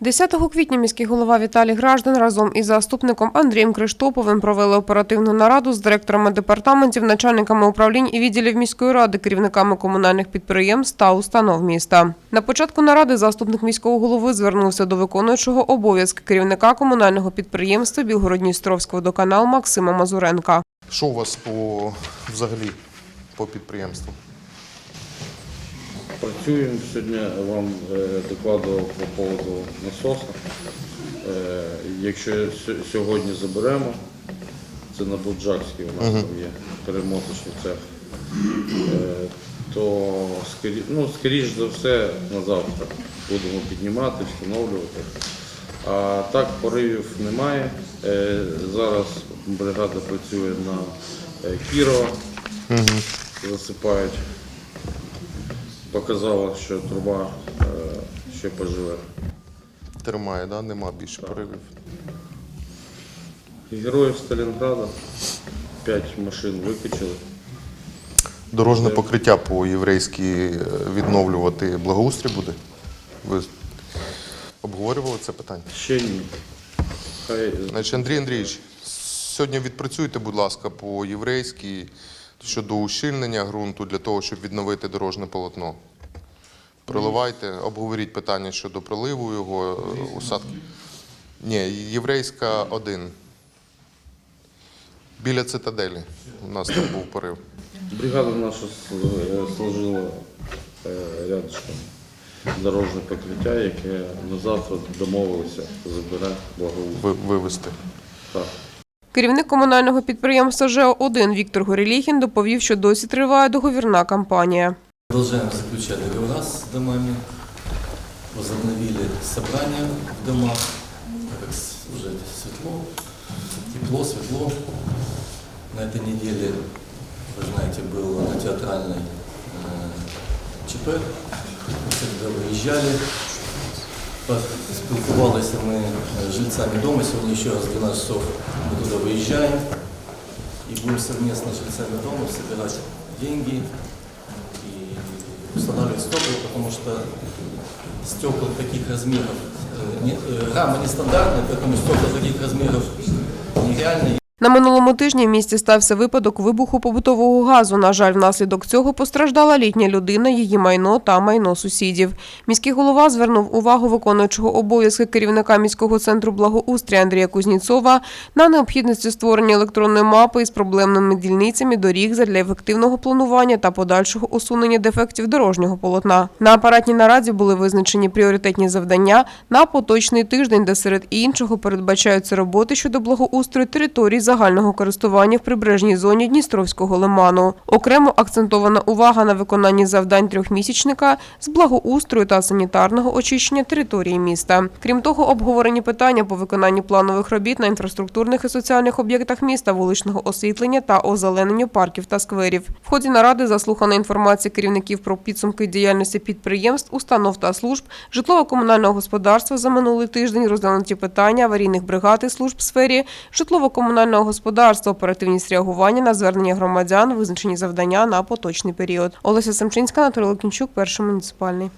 10 квітня міський голова Віталій Граждан разом із заступником Андрієм Криштоповим провели оперативну нараду з директорами департаментів, начальниками управлінь і відділів міської ради, керівниками комунальних підприємств та установ міста. На початку наради заступник міського голови звернувся до виконуючого обов'язки керівника комунального підприємства Білгородністровський водоканал Максима Мазуренка. Що у вас по взагалі по підприємству? Працюємо. Сьогодні вам е, докладував по поводу насоса. Е, Якщо сьогодні заберемо, це на Буджакській у нас там є перемоточний цех, е, то ну, скоріш за все на завтра будемо піднімати, встановлювати. А так поривів немає. Зараз бригада працює на Кірова, засипають показала, що труба е, ще поживе. Тримає, да? нема більше поривів. Героїв Сталінграда 5 машин викачали. Дорожне покриття по єврейськи е, відновлювати благоустрій буде? Ви обговорювали це питання? Ще ні. Хай Значить, Андрій Андрійович, сьогодні відпрацюйте, будь ласка, по єврейськи щодо ущільнення ґрунту для того, щоб відновити дорожне полотно. Проливайте, обговоріть питання щодо проливу його, е, усадки. Ні, єврейська 1. Біля цитаделі. У нас там був порив. бригада наша е, сложила е, рядышком дорожне покриття, яке на завтра домовилися забирати благоустрій. Ви- Вивести. Так. Керівник комунального підприємства ЖЕО-1 Віктор Горіліхін доповів, що досі триває договірна кампанія. Продолжаем заключать договора с домами. Возобновили собрания в домах, так как с- уже светло, тепло, светло. На этой неделе, вы знаете, был на театральной э, ЧП. Мы тогда выезжали, спілкувалися ми с жильцами дома. Сегодня еще раз в 12 часов мы туда выезжаем и будем совместно с жильцами дома собирать деньги и устанавливать стекла, потому что стекол таких размеров, э, не- э, рама нестандартная, поэтому стекла таких размеров нереальные. На минулому тижні в місті стався випадок вибуху побутового газу. На жаль, внаслідок цього постраждала літня людина, її майно та майно сусідів. Міський голова звернув увагу виконуючого обов'язки керівника міського центру благоустрія Андрія Кузніцова на необхідності створення електронної мапи із проблемними дільницями доріг задля ефективного планування та подальшого усунення дефектів дорожнього полотна. На апаратній нараді були визначені пріоритетні завдання на поточний тиждень, де серед іншого передбачаються роботи щодо благоустрою територій загального користування в прибережній зоні Дністровського лиману. Окремо акцентована увага на виконанні завдань трьохмісячника з благоустрою та санітарного очищення території міста. Крім того, обговорені питання по виконанню планових робіт на інфраструктурних і соціальних об'єктах міста, вуличного освітлення та озелененню парків та скверів. В ході наради заслухана інформація керівників про підсумки діяльності підприємств, установ та служб, житлово-комунального господарства за минулий тиждень, розглянуті питання аварійних бригад і служб в сфері житлово-комунального господарства, оперативність реагування на звернення громадян, визначені завдання на поточний період. Олеся Семчинська, Анатолій Лукінчук, перший муніципальний.